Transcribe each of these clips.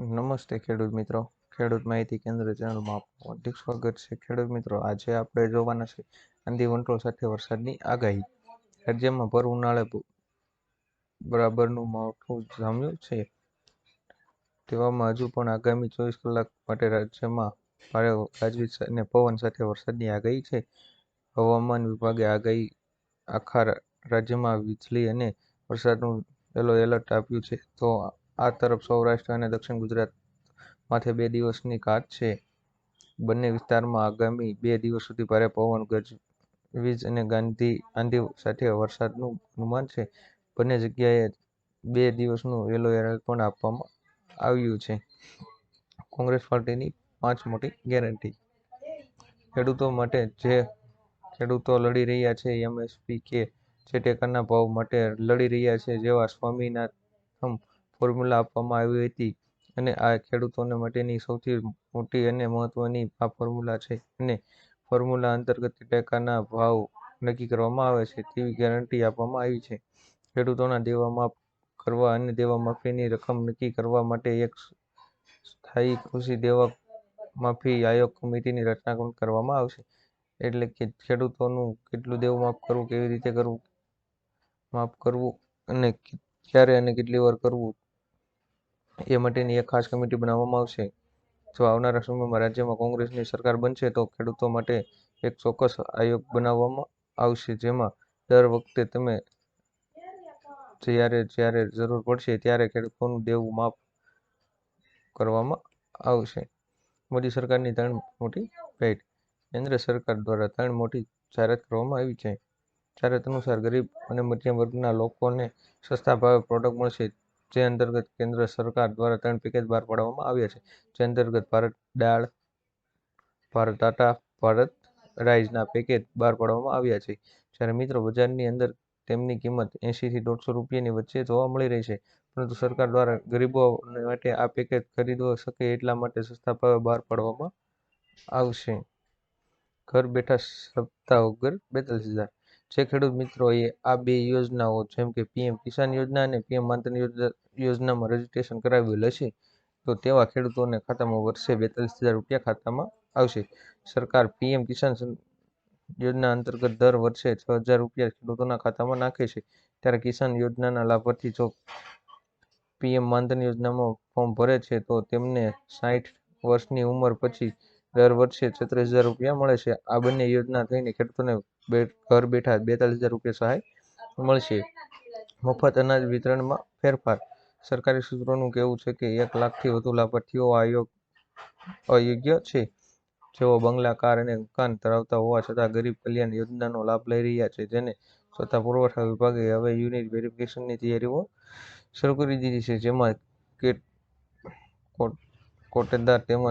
નમસ્તે ખેડૂત મિત્રો. ખેડૂત માહિતી કેન્દ્ર ચેનલમાં આપનું હાર્દિક સ્વાગત છે. ખેડૂત મિત્રો, આજે આપણે જોવાના છે આંધી વંટોળ સાથે વરસાદની આગાહી. રાજ્યમાં ભર ઉનાળે બરાબરનું માવઠું જામ્યું છે. તેવામાં હજુ પણ આગામી ચોવીસ કલાક માટે રાજ્યમાં ભારે ગાજવીજ અને પવન સાથે વરસાદની આગાહી છે. હવામાન વિભાગે આગાહી આખા રાજ્યમાં વીજળી અને વરસાદનું યલો એલર્ટ આપ્યું છે. તો આ તરફ સૌરાષ્ટ્ર અને દક્ષિણ ગુજરાત માથે બે દિવસની કાત છે. બંને વિસ્તારમાં આગામી બે દિવસ સુધી ભારે પવન ગજવીજ અને ગાંધી આંધી સાથે વરસાદનું અનુમાન છે. બંને જગ્યાએ બે દિવસનું યલો એલર્ટ પણ આપવામાં આવ્યું છે. કોંગ્રેસ પાર્ટીની પાંચ મોટી ગેરંટી. ખેડૂતો માટે જે ખેડૂતો લડી રહ્યા છે, એમએસપી કે જે ટેકાના ભાવ માટે લડી રહ્યા છે, જેવા સ્વામિનાથન ફોર્મ્યુલા આપવામાં આવી હતી અને આ ખેડૂતોને માટેની સૌથી મોટી અને મહત્વની આ ફોર્મ્યુલા છે અને ફોર્મ્યુલા અંતર્ગત ટેકાના ભાવ નક્કી કરવામાં આવે છે તેવી ગેરંટી આપવામાં આવી છે. ખેડૂતોના દેવા માફ કરવા અને દેવા માફીની રકમ નક્કી કરવા માટે એક સ્થાયી કૃષિ દેવા માફી આયોગ કમિટીની રચના પણ કરવામાં આવશે. એટલે કે ખેડૂતોનું કેટલું દેવું માફ કરવું, કેવી રીતે કરવું, માફ કરવું અને ક્યારે અને કેટલી વાર કરવું એ માટેની એક ખાસ કમિટી બનાવવામાં આવશે. જો આવનારા સમયમાં રાજ્યમાં કોંગ્રેસની સરકાર બનશે તો ખેડૂતો માટે એક ચોક્કસ આયોગ બનાવવામાં આવશે, જેમાં દર વખતે તમે જ્યારે જ્યારે જરૂર પડશે ત્યારે ખેડૂતોનું દેવું માફ કરવામાં આવશે. મોદી સરકારની ત્રણ મોટી ભેટ. કેન્દ્ર સરકાર દ્વારા ત્રણ મોટી જાહેરાત કરવામાં આવી છે. જાહેરાત અનુસાર ગરીબ અને મધ્યમ વર્ગના લોકોને સસ્તા ભાવે પ્રોડક્ટ મળશે. જે અંતર્ગત કેન્દ્ર સરકાર દ્વારા ત્રણ પેકેજ બહાર પાડવામાં આવ્યા છે. જે અંતર્ગત ભારત દાળ, ભારત આટા ભારત રાઈસના પેકેજ બહાર પાડવામાં આવ્યા છે. જ્યારે મિત્રો બજારની અંદર તેમની કિંમત એંશીથી દોઢસો રૂપિયાની વચ્ચે જોવા મળી રહી છે. પરંતુ સરકાર દ્વારા ગરીબો માટે આ પેકેજ ખરીદવો શકે એટલા માટે સસ્તા ભાવે બહાર પાડવામાં આવશે. ઘર બેઠા સપ્તાહ વગર બેતાલીસ હજાર. જે ખેડૂત મિત્રોએ આ બે યોજનાઓ, જેમ કે પીએમ કિસાન યોજના અને પીએમ માનધન યોજનામાં રજીસ્ટ્રેશન કરાવેલ હશે, તો તેવા ખેડૂતોને ખાતામાં વર્ષે બેતાલીસ હજાર રૂપિયા ખાતામાં આવશે. સરકાર પીએમ કિસાન યોજના અંતર્ગત દર વર્ષે છ હજાર રૂપિયા ખેડૂતોના ખાતામાં નાખે છે. ત્યારે કિસાન યોજનાના લાભાર્થી જો પીએમ માનધન યોજનામાં ફોર્મ ભરે છે, તો તેમને સાઠ વર્ષની ઉંમર પછી દર વર્ષે છત્રીસ હજાર રૂપિયા મળે છે. આ બંને યોજના થઈને ખેડૂતોને ઘર બેઠા બેતાલીસ હજાર રૂપિયા સહાય મળશે. મફત અનાજ વિતરણમાં ફેરફાર. સરકારી સૂત્રોનું કહેવું છે કે એક લાખથી વધુ લાભાર્થીઓ આયોગ, અયોગ્ય છે. જેઓ બંગલા, કાર અને મકાન ધરાવતા હોવા છતાં ગરીબ કલ્યાણ યોજનાનો લાભ લઈ રહ્યા છે જેને છતાં પુરવઠા વિભાગે હવે યુનિટ વેરિફિકેશનની તૈયારીઓ શરૂ કરી દીધી છે. જેમાં કોટેદાર તેમજ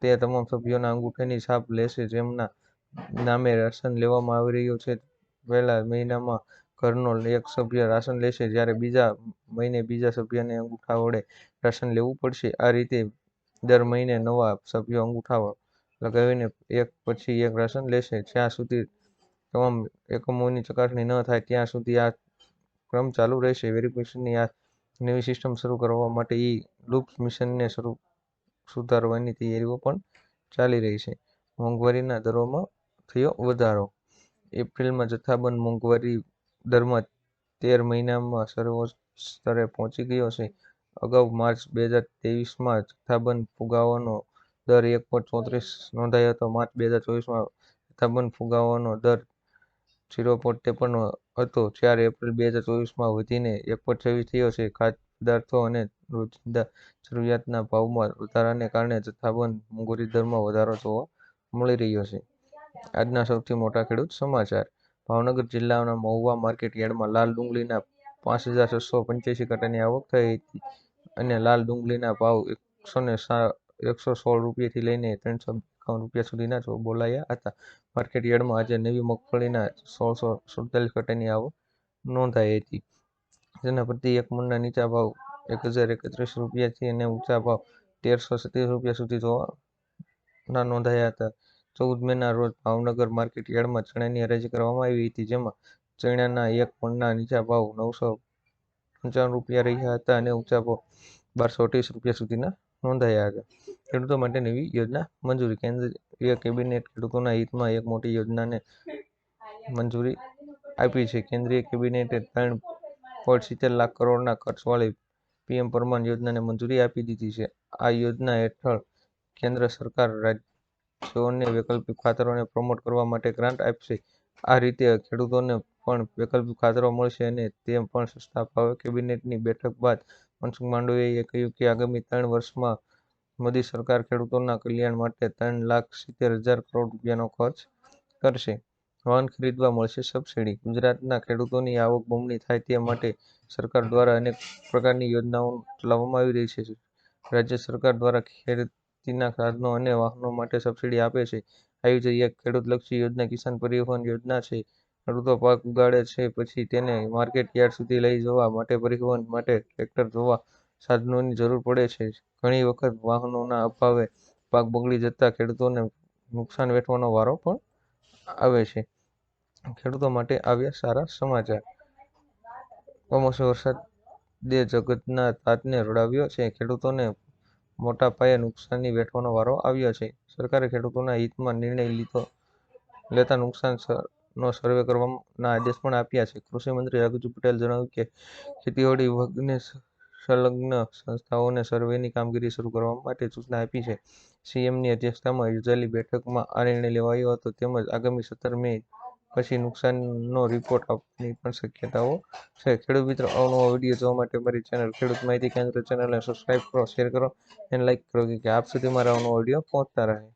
તે તમામ સભ્યોના અંગૂઠાની છાપ લેશે. જેમના નામે રાશન લેવામાં આવી રહ્યું છે. પહેલા મહિનામાં ઘરનો એક સભ્ય રાશન લેશે, જ્યારે બીજા મહિને બીજા સભ્યને અંગૂઠા વડે રાશન લેવું પડશે. આ રીતે દર મહિને નવા સભ્યો અંગૂઠા લગાવીને એક પછી એક રાશન લેશે. જ્યાં સુધી તમામ એકમોની ચકાસણી ન થાય, ત્યાં સુધી આ ક્રમ ચાલુ રહેશે. વેરિફિકેશનની આ નવી સિસ્ટમ શરૂ કરવા માટે ઈ લૂપ મિશનને શરૂ સુધારવાની તૈયારીઓ પણ ચાલી રહી છે. મોંઘવારીના દરોમાં થયો વધારો. એપ્રિલમાં જથ્થાબંધ મોંઘવારી દરમાં તેર મહિનામાં સર્વોચ્ચ સ્તરે પહોંચી ગયો છે. અગાઉ માર્ચ બે હજાર ત્રેવીસમાં જથ્થાબંધ ફુગાવાનો દર એક પોઈન્ટ ચોત્રીસ નોંધાયો હતો. માર્ચ બે હજાર ચોવીસમાં જથ્થાબંધ ફુગાવાનો દર ઝીરો પોઈન્ટ ત્રેપન હતો. જ્યારે એપ્રિલ બે હજાર ચોવીસમાં વધીને એક પોઈન્ટ છવ્વીસ થયો છે. ખાદ્ય પદાર્થો અને રોજિંદા જરૂરિયાતના ભાવમાં વધારાને કારણે જથ્થાબંધ મોંઘવારી દરમાં વધારો જોવા મળી રહ્યો છે. આજના સૌથી મોટા ખેડૂત સમાચાર. ભાવનગર જિલ્લાના મહુવા માર્કેટ યાર્ડમાં લાલ ડુંગળીના પાંચ હજાર છસો પંચ્યાસી કટાની આવક થઈ હતી અને લાલ ડુંગળીના ભાવ એકસો ને એકસો સોળ રૂપિયાથી લઈને ત્રણસો એકાવન રૂપિયા સુધીના બોલાયા હતા. માર્કેટ યાર્ડમાં આજે નવી મગફળીના સોળસો સુડતાલીસ કટાની આવક નોંધાઈ હતી. જેના પ્રતિ એક મણના નીચા ભાવ એક હજાર એકત્રીસ રૂપિયાથી અને ઊંચા ભાવ તેરસો સત્યાવીસ રૂપિયા સુધી જોવા ના નોંધાયા હતા. ચૌદ મેના રોજ ભાવનગર માર્કેટ યાર્ડમાં ચણાની હરાજી કરવામાં આવી હતી, જેમાં ચણાના એક મણના નીચા ભાવ નવસો પંચાવન રૂપિયા રહ્યા હતા અને ઊંચા ભાવ બારસો અઠ્યાવીસ રૂપિયા સુધીના નોંધાયા હતા. ખેડૂતો માટે નવી યોજના મંજૂરી, કેન્દ્રીય કેબિનેટ ખેડૂતોના હિતમાં એક મોટી યોજનાને મંજૂરી આપી છે. કેન્દ્રીય કેબિનેટે ત્રણ પોઈન્ટ સિત્તેર લાખ કરોડના ખર્ચવાળી પીએમ પરમાન યોજનાને મંજૂરી આપી દીધી છે. આ યોજના હેઠળ કેન્દ્ર સરકાર રાજ્યોને વૈકલ્પિક ખાતરોને પ્રમોટ કરવા માટે ગ્રાન્ટ આપશે. આ રીતે ખેડૂતોને પણ વૈકલ્પિક ખાતરો મળશે અને તે પણ સસ્તા ભાવે કેબિનેટની બેઠક બાદ મનસુખ માંડવીયાએ કહ્યું કે આગામી ત્રણ વર્ષમાં મોદી સરકાર ખેડૂતોના કલ્યાણ માટે ત્રણ લાખ સિત્તેર હજાર કરોડ રૂપિયાનો ખર્ચ કરશે. વાહન ખરીદવા મળશે સબસિડી ગુજરાતના ખેડૂતોની આવક બમણી થાય તે માટે સરકાર દ્વારા અનેક પ્રકારની યોજનાઓ ચલાવવામાં આવી રહી છે. રાજ્ય સરકાર દ્વારા ખેતીના સાધનો અને વાહનો માટે સબસિડી આપે છે. આવી જ એક ખેડૂતલક્ષી યોજના કિસાન પરિવહન યોજના છે. ખેડૂતો પાક ઉગાડે છે પછી તેને માર્કેટ યાર્ડ સુધી લઈ જવા માટે પરિવહન માટે ટ્રેક્ટર ધોવા સાધનોની જરૂર પડે છે. ઘણી વખત વાહનોના અભાવે પાક બગડી જતા ખેડૂતોને નુકસાન વેઠવાનો વારો પણ આવે છે. ખેડૂતો માટે આવ્યા સારા સમાચાર. કમોસમી વરસાદે જગતના તાતને રડાવ્યો છે. ખેડૂતોને મોટા પાયે નુકસાની વેઠવાનો વારો આવ્યો છે. સરકારે ખેડૂતોના હિતમાં નિર્ણય લીધો લેતા નુકસાનનો સર્વે કરવાના આદેશ પણ આપ્યા છે. કૃષિ મંત્રી પટેલ પટેલે જણાવ્યું કે ખેતીવાડી વિભાગને સંલગ્ન સંસ્થાઓને સર્વેની કામગીરી શરૂ કરવા માટે સૂચના આપી છે. સીએમની અધ્યક્ષતામાં યોજાયેલી બેઠકમાં આ નિર્ણય લેવાયો હતો. તેમજ આગામી સત્તર મે પછી નુકસાનનો રિપોર્ટ આપવાની પણ શક્યતાઓ છે. ખેડૂત મિત્રો અવનવો વીડિયો જોવા માટે મારી ચેનલ ખેડૂત માહિતી કેન્દ્ર ચેનલને સબસ્ક્રાઈબ કરો શેર કરો અને લાઇક કરો કે આપ સુધી મારા અવનવો વીડિયો પહોંચતા રહે.